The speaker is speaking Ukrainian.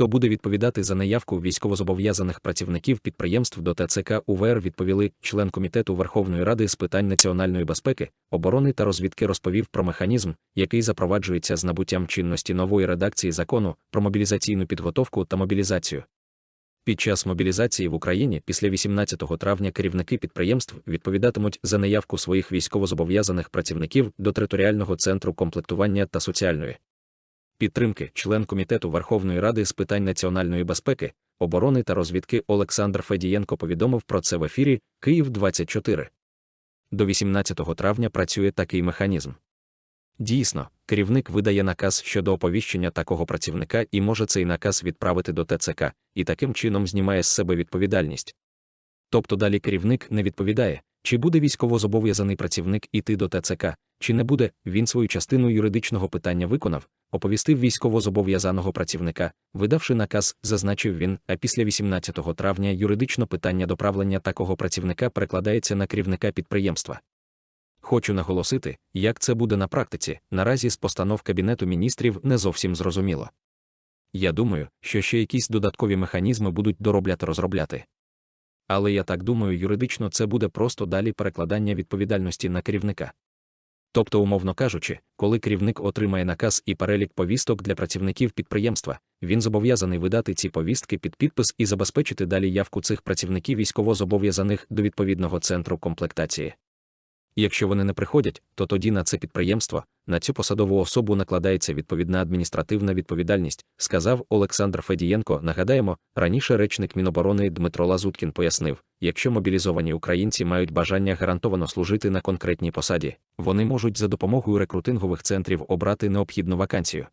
Хто буде відповідати за наявку військовозобов'язаних працівників підприємств до ТЦК УВР відповіли член комітету Верховної Ради з питань національної безпеки, оборони та розвідки розповів про механізм, який запроваджується з набуттям чинності нової редакції закону про мобілізаційну підготовку та мобілізацію. Під час мобілізації в Україні після 18 травня керівники підприємств відповідатимуть за наявку своїх військовозобов'язаних працівників до територіального центру комплектування та соціальної підтримки, член комітету Верховної Ради з питань національної безпеки, оборони та розвідки Олександр Федієнко повідомив про це в ефірі Київ 24 До 18 травня працює такий механізм. Дійсно, керівник видає наказ щодо оповіщення такого працівника і може цей наказ відправити до ТЦК, і таким чином знімає з себе відповідальність. Тобто далі керівник не відповідає, чи буде військовозобов'язаний працівник іти до ТЦК, чи не буде, він свою частину юридичного питання виконав, оповістив військовозобов'язаного працівника, видавши наказ, зазначив він, а після 18 травня юридично питання доправлення такого працівника перекладається на керівника підприємства. Хочу наголосити, як це буде на практиці, наразі з постанов Кабінету міністрів не зовсім зрозуміло. Я думаю, що ще якісь додаткові механізми будуть доробляти розробляти. Але я так думаю, юридично це буде просто далі перекладання відповідальності на керівника. Тобто, умовно кажучи, коли керівник отримає наказ і перелік повісток для працівників підприємства, він зобов'язаний видати ці повістки під підпис і забезпечити далі явку цих працівників військовозобов'язаних до відповідного центру комплектації. Якщо вони не приходять, то тоді на це підприємство, на цю посадову особу накладається відповідна адміністративна відповідальність, сказав Олександр Федієнко. Нагадаємо, раніше речник Міноборони Дмитро Лазуткін пояснив, якщо мобілізовані українці мають бажання гарантовано служити на конкретній посаді, вони можуть за допомогою рекрутингових центрів обрати необхідну вакансію.